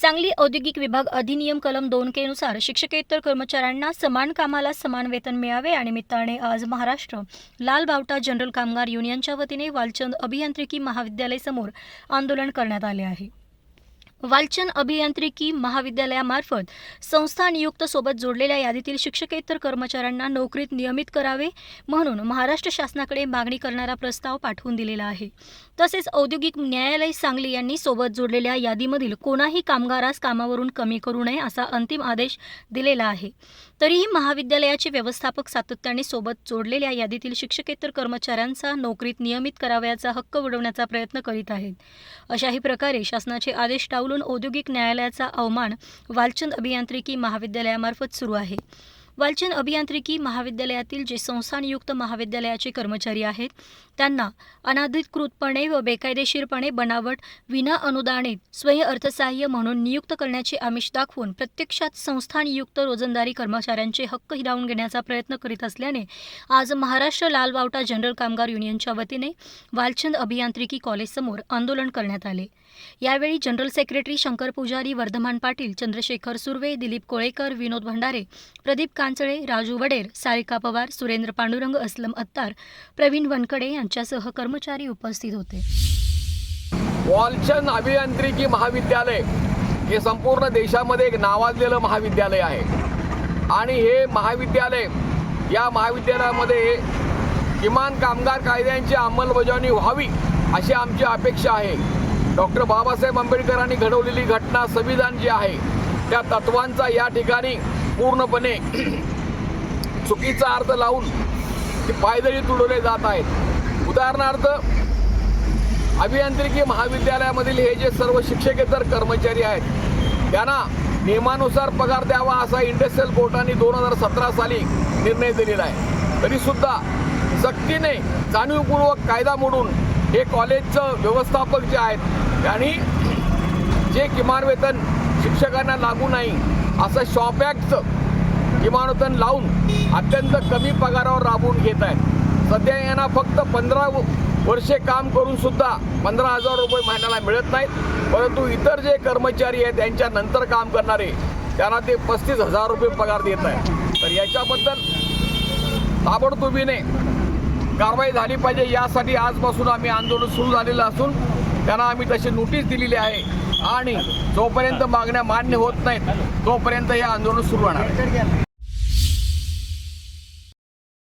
सांगली औद्योगिक विभाग अधिनियम कलम दोन के नुसार शिक्षकेतर कर्मचाऱ्यांना समान कामाला समान वेतन मिळावे या निमित्ताने आज महाराष्ट्र लाल बावटा जनरल कामगार युनियनच्या वतीने वालचंद अभियांत्रिकी महाविद्यालय समोर आंदोलन करण्यात आले आहे. वालचंद अभियांत्रिकी महाविद्यालयामार्फत संस्था नियुक्त सोबत जोडलेल्या यादीतील शिक्षकेतर कर्मचाऱ्यांना नोकरीत नियमित करावे म्हणून महाराष्ट्र शासनाकडे मागणी करणारा प्रस्ताव पाठवून दिलेला आहे. तसेच औद्योगिक न्यायालय सांगली यांनी सोबत जोडलेल्या यादीमधील कोणाही कामगारास कामावरून कमी करू नये असा अंतिम आदेश दिलेला आहे. तरीही महाविद्यालयाचे व्यवस्थापक सातत्याने सोबत जोडलेल्या यादीतील शिक्षकेतर कर्मचाऱ्यांचा नोकरीत नियमित करावयाचा हक्क उडवण्याचा प्रयत्न करीत आहेत. अशाही प्रकारे शासनाचे आदेश टाळून औद्योगिक न्यायालयाचा अवमान वालचंद अभियांत्रिकी महाविद्यालयामार्फत सुरू आहे. वालचंद अभियांत्रिकी महाविद्यालयातील जे संस्थानियुक्त महाविद्यालयाचे कर्मचारी आहेत त्यांना अनाधिकृतपणे व बेकायदेशीरपणे बनावट विना अनुदानित स्वयं अर्थसहाय्य म्हणून नियुक्त करण्याचे आमिष दाखवून प्रत्यक्षात संस्थानियुक्त रोजंदारी कर्मचाऱ्यांचे हक्क हिरावून घेण्याचा प्रयत्न करीत असल्याने आज महाराष्ट्र लालबावटा जनरल कामगार युनियनच्या वतीने वालचंद अभियांत्रिकी कॉलेजसमोर आंदोलन करण्यात आले. यावेळी जनरल सेक्रेटरी शंकर पुजारी वर्धमान पाटील चंद्रशेखर सुर्वे दिलीप कोळेकर विनोद भंडारे प्रदीप पांचळे राजू वडेर सारिका पवार सुरेंद्र पांडुरंग असलम अत्तार प्रवीण वनकडे यांच्यासह कर्मचारी उपस्थित होते. वॉलचंद अभियांत्रिकी महाविद्यालय हे संपूर्ण देशामध्ये एक नावाजलेलं महाविद्यालय आहे. आणि हे महाविद्यालय या महाविद्यालयामध्ये किमान कामगार कायद्यांची अंमलबजावणी व्हावी अशी आमची अपेक्षा आहे. डॉक्टर बाबासाहेब आंबेडकरांनी घडवलेली घटना संविधान जी आहे त्या तत्वांचा या ठिकाणी पूर्णपणे चुकीचा अर्थ लावून ते पायदळी तुडवले जात आहेत. उदाहरणार्थ अभियांत्रिकी महाविद्यालयामधील हे जे सर्व शिक्षकेतर कर्मचारी आहेत त्यांना नियमानुसार पगार द्यावा असा इंडस्ट्रियल कोर्टाने दोन हजार सतरा साली निर्णय दिलेला आहे. तरीसुद्धा सक्तीने जाणीवपूर्वक कायदा मोडून हे कॉलेजचं व्यवस्थापक जे आहेत त्यांनी जे किमान वेतन शिक्षकांना लागू नाही असं शॉप ॲक्टचं किमान लावून अत्यंत कमी पगारावर राबवून घेत आहेत. सध्या यांना फक्त पंधरा वर्षे काम करून सुद्धा पंधरा हजार रुपये महिन्याला मिळत नाहीत. परंतु इतर जे कर्मचारी आहेत त्यांच्या नंतर काम करणारे त्यांना ते पस्तीस हजार रुपये पगार देत आहे तर याच्याबद्दल ताबडतोबीने कारवाई झाली पाहिजे. यासाठी आजपासून आम्ही आंदोलन सुरू झालेलं असून त्यांना आम्ही तशी नोटीस दिलेली आहे. आणि जोपर्यंत मागण्या मान्य होत नाहीत तोपर्यंत हे आंदोलन सुरू राहणार